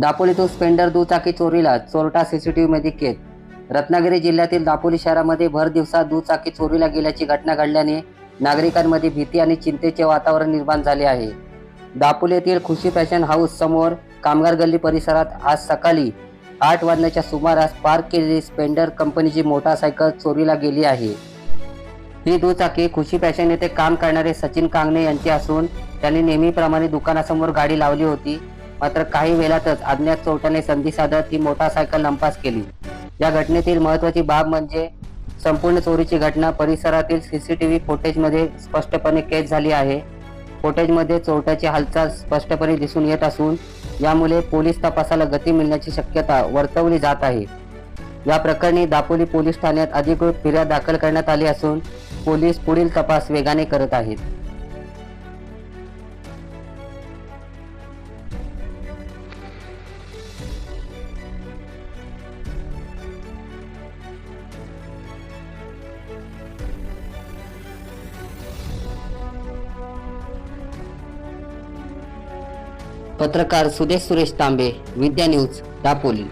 दापोलीतून Spender दुचाकी चोरीला चोरटा CCTV मध्ये कैद. रत्नागिरी जिल्ह्यातील दापोली शहरामध्ये भर दिवसात दुचाकी चोरीला गेल्याची घटना घडल्याने नागरिकांमध्ये भीती आणि चिंतेचे वातावरण निर्माण झाले आहे. दापोली येथील खुशी फॅशन हाऊस समोर कामगार गल्ली परिसरात आज सकाळी आठ वाजण्याच्या सुमारास पार्क केलेली स्पेंडर कंपनीची मोटारसायकल चोरीला गेली आहे. ही दुचाकी खुशी फॅशन येथे काम करणारे सचिन कांगणे यांची असून त्यांनी नेहमीप्रमाणे दुकानासमोर गाडी लावली होती. मात्र काही वेळातच अज्ञात चोरट्याने संधी साधत ती मोटारसायकल लंपास केली. या घटनेतील महत्वाची बाब म्हणजे संपूर्ण चोरीची घटना परिसरातील सीसीटीव्ही फुटेजमध्ये स्पष्टपणे कैद झाली आहे. फुटेजमध्ये चोरट्याची हालचाल स्पष्टपणे दिसून येत असून यामुळे पोलीस तपासाला गती मिळण्याची शक्यता वर्तवली जात आहे. या प्रकरणी दापोली पोलीस ठाण्यात अधिकृत फिर्याद दाखल करण्यात आली असून पोलीस पुढील तपास वेगाने करत आहेत. पत्रकार सुदेश सुरेश तांबे विद्या न्यूज दापोली.